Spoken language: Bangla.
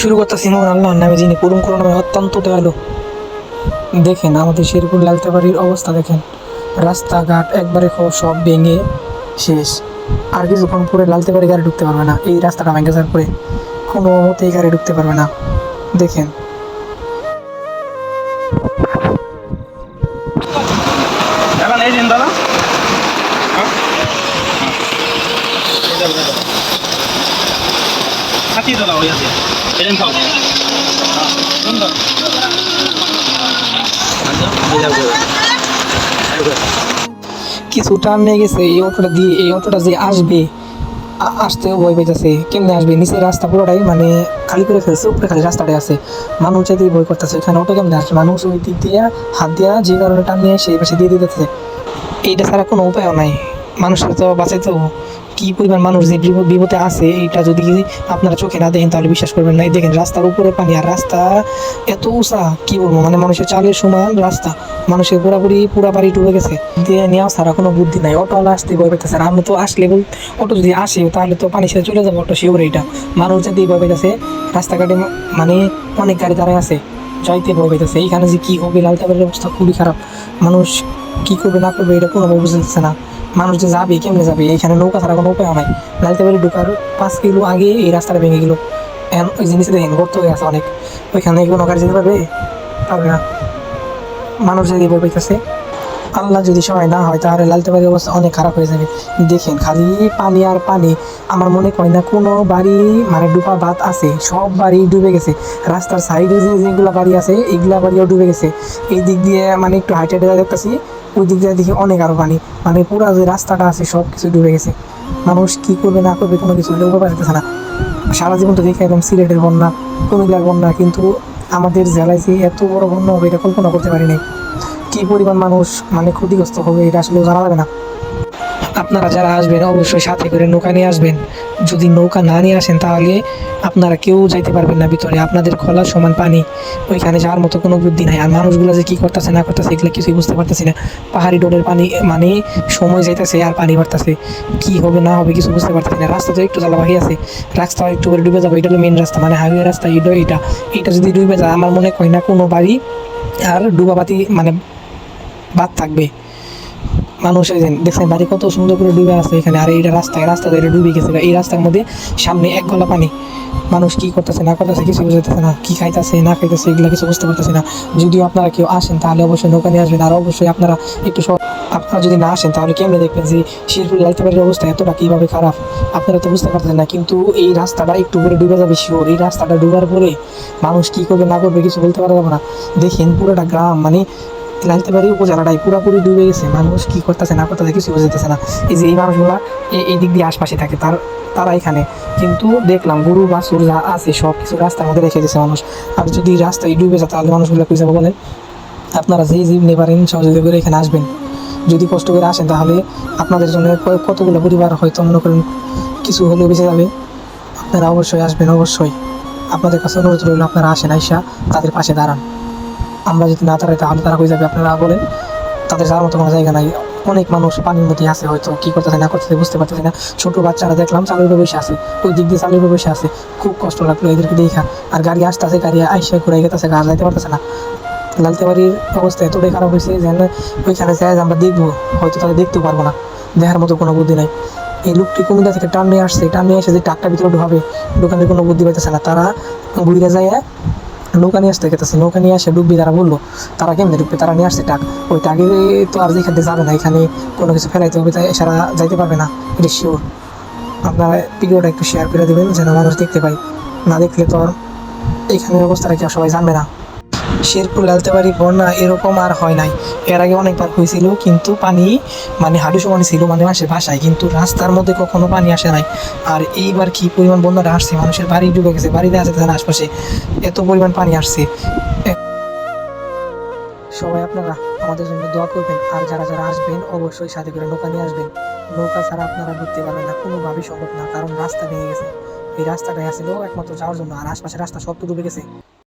শুরু করতেছি মোহন আল্লাহর নামে, যিনি পূরণ করুণাময় অত্যন্ত দয়ালু। দেখেন আমাদের শেরপুর লালতে বাড়ির অবস্থা দেখেন। রাস্তাঘাট একবারে সব ভেঙে শেষ। আর কিছুক্ষণ পরে লালতে বাড়ি গাড়ি ঢুকতে পারবে না। এই রাস্তাটা ভেঙে যাওয়ার পরে কোনো মতে এই গাড়ি ঢুকতে পারবে না। দেখেন সুন্দর কিছু টান নিয়ে গেছে, এই অটোটা দিয়ে, এই অটোটা যে আসবে আসতেও ভয় পেয়েছে কেমনে আসবে? নিচের রাস্তা পুরোটাই মানে খালি করে ফেলছে, উপরে খালি রাস্তাটাই আছে। মানুষ যেতে ভয় করতেছে, এখানে অটো কেমনে আসবে? মানুষ ওই দিক দিয়ে, হাত দিয়া যে কারণে টান নিয়ে সেই পাশে দিয়ে দিতেছে। এইটা ছাড়া কোনো উপায়ও নাই। মানুষের তো বাঁচাইতে কি পরিমাণ মানুষ যে বিপ- বিপদে আছে, এইটা যদি আপনারা চোখে না দেখেন, তাহলে বিশ্বাস করবেন না। এই দেখেন, রাস্তার উপরে পানি, আর রাস্তা এত উঁচা, কি বলব? মানে মানুষের চালের সমান রাস্তা। মানুষের পুরাপুরি পুরা বাড়ি ডুবে গেছে। দিয়ে নেওয়া ছাড়া কোনো বুদ্ধি নাই। অটো আসতে ভয় পেতেছে। আমি তো আসলে অটো যদি আসে, তাহলে তো পানি সাথে চলে যাব। অটো শিওর এইটা মানুষ যদি ভয় পেতেছে, রাস্তাঘাটে মানে অনেক গাড়ি দাঁড়ায় আছে। যাইতে ভয় পেতেছে। এইখানে যে কি হবে লালতাবাড়ির অবস্থা খুবই খারাপ। মানুষ কি করবে, না করবে, এটা কোনোভাবে বুঝতেছে না। মানুষ যে যাবে, কেমনে যাবে? এখানে নৌকা ছাড়া কোনো উপায় নাই। লালতাবাড়ি ঢোকার পাঁচ কিলো আগে এই রাস্তাটা ভেঙে গেল। এখন ওই জিনিসটা দেখেন, গর্ত হয়ে আছে অনেক। ওইখানে কোনো গাড়ি যেতে পারবে পারবে না মানুষ যদি পাইতেছে আল্লাহ যদি সহায় না হয়, তাহলে লালতাবাড়ির অবস্থা অনেক খারাপ হয়ে যাবে। দেখেন, খালি পানি আর পানি, আমার মনে হয় না কোনো বাড়ি মানে ডুবা বাদ আছে, সব বাড়ি ডুবে গেছে। রাস্তার সাইডে যে যেগুলা বাড়ি আছে এইগুলা বাড়িও ডুবে গেছে। এই দিক দিয়ে মানে একটু হাইটে দেখতেছি ওই দিক দিয়ে দেখি অনেক আরও পানি। মানে পুরা যে রাস্তাটা আছে সব কিছু ডুবে গেছে। মানুষ কী করবে, না করবে, কোনো কিছু লোক পাচ্ছে না। সারা জীবন তো দেখে একদম সিলেটের বন্যা, কুমিল্লার বন্যা, কিন্তু আমাদের জেলায় যে এত বড় বন্যা হবে, এটা কল্পনা করতে পারিনি কী কি পরিমাণ মানুষ মানে ক্ষতিগ্রস্ত হবে, এটা আসলে জানা যাবে না। আপনারা যারা আসবেন, অবশ্যই সাথে করে নৌকা নিয়ে আসবেন। যদি নৌকা না নিয়ে আসেন, তাহলে আপনারা কেউ যাইতে পারবেন না ভিতরে। আপনাদের খোলা সমান পানি। ওইখানে যাওয়ার মতো কোনো বুদ্ধি নাই। আর মানুষগুলো যে কী করতেছে, না করতেছে, এগুলো কিছুই বুঝতে পারতেছি না। পাহাড়ি ডোরের পানি মানে সময় যাইতেছে আর পানি বাড়তেছে। কি হবে, না হবে, কিছু বুঝতে পারতেছি না। রাস্তা তো একটু জ্বালাবাহি আছে। রাস্তা একটু করে ডুবে যাবে, এটা হলো মেন রাস্তা। মানে হাইওয়ে রাস্তা, এটা এটা। এটা যদি ডুবে যায়, আমার মনে হয় না কোনো বাড়ি আর ডুবাবাতি মানে বাদ থাকবে। মানুষ দেখছেন বাড়ি কত সুন্দর করে ডুবে আছে এখানে, আর এইটা রাস্তায় রাস্তা এটা ডুবে গেছে। এই রাস্তার মধ্যে সামনে এক গলা পানি। মানুষ কি করতেছে, না করতেছে কিছু বুঝতেছে না, কি খাইতেছে, না খাইতেছে, এগুলো কিছু বুঝতে পারতেছে না। যদিও আপনারা কেউ আসেন, তাহলে অবশ্যই নৌকা নিয়ে আসবেন। আর অবশ্যই আপনারা একটু সব আপনারা যদি না আসেন, তাহলে কেমনে দেখবেন যে শিরপুর লালতাবাড়ির অবস্থা এতটা কীভাবে খারাপ? আপনারা তো বুঝতে পারতেছেন না, কিন্তু এই রাস্তাটা একটু করে ডুবে যাবে শিওর এই রাস্তাটা ডুবার পরে মানুষ কি করবে, না করবে কিছু বলতে পারবে না। দেখেন পুরোটা গ্রাম মানে লালতেবাড়ি উপজেলাটাই পুরোপুরি ডুবে গেছে। মানুষ কী করতেছে, না করতেছে কিছু বুঝতেছে না। এই যে এই মানুষগুলা এই দিক দিয়ে আশপাশে থাকে, তার তারা এখানে। কিন্তু দেখলাম গরু, বাছুর যা আছে, সব কিছু রাস্তার মধ্যে রেখে দিয়েছে মানুষ। আর যদি রাস্তায় ডুবে যায়, তাহলে মানুষগুলো কী যাবে বলেন? আপনারা যেই জীব নিয়ে সহযোগিতা করে এখানে আসবেন। যদি কষ্ট করে আসেন, তাহলে আপনাদের জন্য কতগুলো পরিবার হয়তো মনে করেন কিছু হলেও বেঁচে যাবে। আপনারা অবশ্যই আসবেন, অবশ্যই। আপনাদের কাছে অনুরোধ রইল, আপনারা আসেন, আইসা তাদের পাশে দাঁড়ান। আমরা যদি না দাঁড়াই তাহলে তারা হয়ে যাবে, আপনারা বলেন। তাদের যাওয়ার মতো কোনো জায়গা নাই। অনেক মানুষ পানির মধ্যে আছে হয়তো, কি করতেছে, না করতেছে, বুঝতে পারতেছে না। ছোট বাচ্চারা দেখলাম চালের বসে আছে, ওই দিক দিয়ে চালের বসে আছে। খুব কষ্ট লাগল এদেরকে দেখা। আর গাড়ি আসতেছে, গাড়ি আইসা ঘুরে গেতেছে, গাছ যাইতে পারতেছে না। লালতেবাড়ির অবস্থা এতটাই খারাপ হয়েছে যেন ওইখানে যাই আমরা দেখব, হয়তো তাদের দেখতেও পারব না। দেখার মতো কোনো বুদ্ধি নাই। এই লোকটি কুমিল্লা থেকে টান নিয়ে আসছে, টান নিয়ে এসে যে টাকটা ভিতরে ঢুকাবে দোকানের কোনো বুদ্ধি পাইতেছে না। তারা বুড়িরা যায় নৌকা নিয়ে আসতে গেছে, নৌকা নিয়ে আসে ডুববি তারা বলল, তারা কেমনি ডুববে? তারা নিয়ে আসছে টাক ওই টাকে তো আর যেখান থেকে যাবে না, এখানে কোনো কিছু ফেলাইতে হবে, তাই সারা যাইতে পারবে না, এটা শিওর আপনারা ভিডিওটা একটু শেয়ার করে দেবেন, যেন মানুষ দেখতে পাই না দেখলে তো এখানের অবস্থাটা কি সবাই জানবে না। শেরপুর লালতেবাড়ি, বন্যা এরকম আর হয় নাই। এর আগে অনেকবার হয়েছিল, কিন্তু পানি মানে হাঁটু সমানে ছিল মানে মানুষের ভাষায় কিন্তু রাস্তার মধ্যে কখনো পানি আসে নাই। আর এইবার কি পরিমাণ বন্যাটা আসছে, মানুষের বাড়ি ডুবে গেছে, বাড়িতে আছে তাদের আশপাশে, এত পরিমাণ পানি আসছে। সবাই আপনারা আমাদের জন্য দোয়া করবেন, আর যারা যারা আসবেন, অবশ্যই সাথে করে নৌকা নিয়ে আসবেন। নৌকা ছাড়া আপনারা ঢুকতে পারবেন না, কোনোভাবেই সম্ভব না, কারণ রাস্তা ভেঙে গেছে। এই রাস্তাটাই আসছিল একমাত্র যাওয়ার জন্য, আর আশপাশের রাস্তা সব তো ডুবে গেছে।